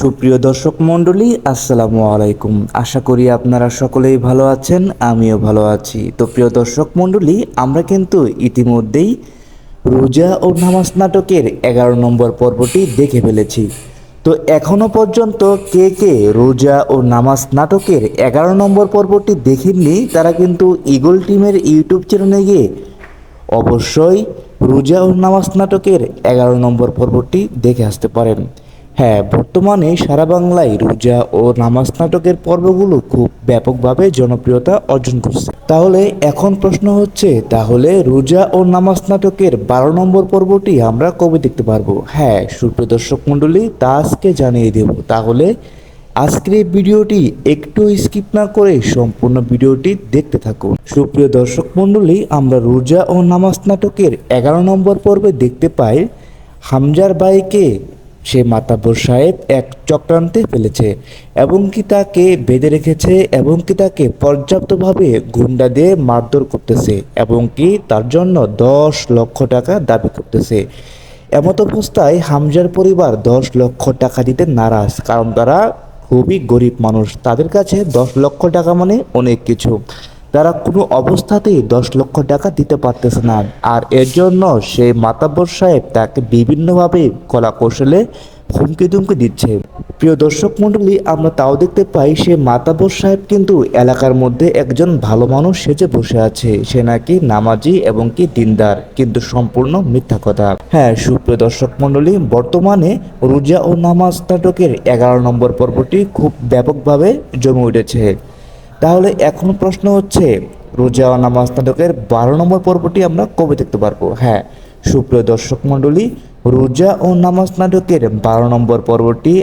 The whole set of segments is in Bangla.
সুপ্রিয় দর্শক মণ্ডলী, আসসালামু আলাইকুম। আশা করি আপনারা সকলেই ভালো আছেন, আমিও ভালো আছি। তো প্রিয় দর্শক মণ্ডলী, আমরা কিন্তু ইতিমধ্যেই রোজা ও নামাজ নাটকের এগারো নম্বর পর্বটি দেখে ফেলেছি। তো এখনও পর্যন্ত কে কে রোজা ও নামাজ নাটকের এগারো নম্বর পর্বটি দেখেননি, তারা কিন্তু ইগল টিমের ইউটিউব চ্যানেলে গিয়ে অবশ্যই রোজা ও নামাজ নাটকের এগারো নম্বর পর্বটি দেখে আসতে পারেন। হ্যাঁ বর্তমানে সারা বাংলায় রোজা ও নামাজ নাটকের পর্বগুলো খুব ব্যাপকভাবে জনপ্রিয়তা অর্জন করছে। তাহলে এখন প্রশ্ন হচ্ছে, তাহলে রোজা ও নামাজ নাটকের বারো নম্বর পর্বটি আমরা কবে দেখতে পারব? হ্যাঁ সুপ্রিয় দর্শক মণ্ডলী, তা আজকে জানিয়ে দেব। তাহলে আজকের এই ভিডিওটি একটু স্কিপ না করে সম্পূর্ণ ভিডিওটি দেখতে থাকুন। সুপ্রিয় দর্শক মণ্ডলী, আমরা রোজা ও নামাজ নাটকের এগারো নম্বর পর্বে দেখতে পাই হামজার বাইকে সে মাতাব্বর সাহেব এক চক্রান্তে ফেলেছে এবং কি তাকে বেঁধে রেখেছে এবং কি তাকে পর্যাপ্তভাবে গুন্ডা দিয়ে মারধর করতেছে এবং কি তার জন্য দশ লক্ষ টাকা দাবি করতেছে। এমত অবস্থায় হামজার পরিবার দশ লক্ষ টাকা দিতে নারাজ, কারণ তারা খুবই গরিব মানুষ। তাদের কাছে দশ লক্ষ টাকা মানে অনেক কিছু। তারা কোনো অবস্থাতেই দশ লক্ষ টাকা দিতে পারতেছে না। আর এর জন্য সেই মাতাব্বর সাহেব তাকে বিভিন্নভাবে কলা কৌশলে হুমকি দুমকি দিচ্ছে। প্রিয় দর্শক মণ্ডলী, আমরা তাও দেখতে পাই সে মাতাব্বর সাহেব কিন্তু এলাকার মধ্যে একজন ভালো মানুষ সেজে বসে আছে। সে নাকি নামাজি এবং কি দিনদার, কিন্তু সম্পূর্ণ মিথ্যা কথা। হ্যাঁ সুপ্রিয় দর্শক মণ্ডলী, বর্তমানে রোজা ও নামাজ নাটকের এগারো নম্বর পর্বটি খুব ব্যাপকভাবে জমে উঠেছে। তাহলে এখন প্রশ্ন হচ্ছে, রোজা নামাজ নাটকের বারো নম্বর পর্বটি আমরা কবে দেখতে পারব? হ্যাঁ সুপ্রিয় দর্শক মণ্ডলী, রোজা ও নামাজ নাটকের বারো নম্বর পর্বটি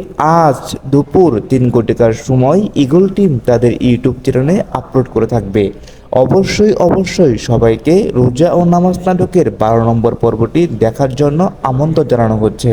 আজ দুপুর তিন কোটিকার সময় ইগল টিম তাদের ইউটিউব চ্যানেলে আপলোড করে থাকবে। অবশ্যই অবশ্যই সবাইকে রোজা ও নামাজ নাটকের বারো নম্বর পর্বটি দেখার জন্য আমন্ত্রণ জানানো হচ্ছে।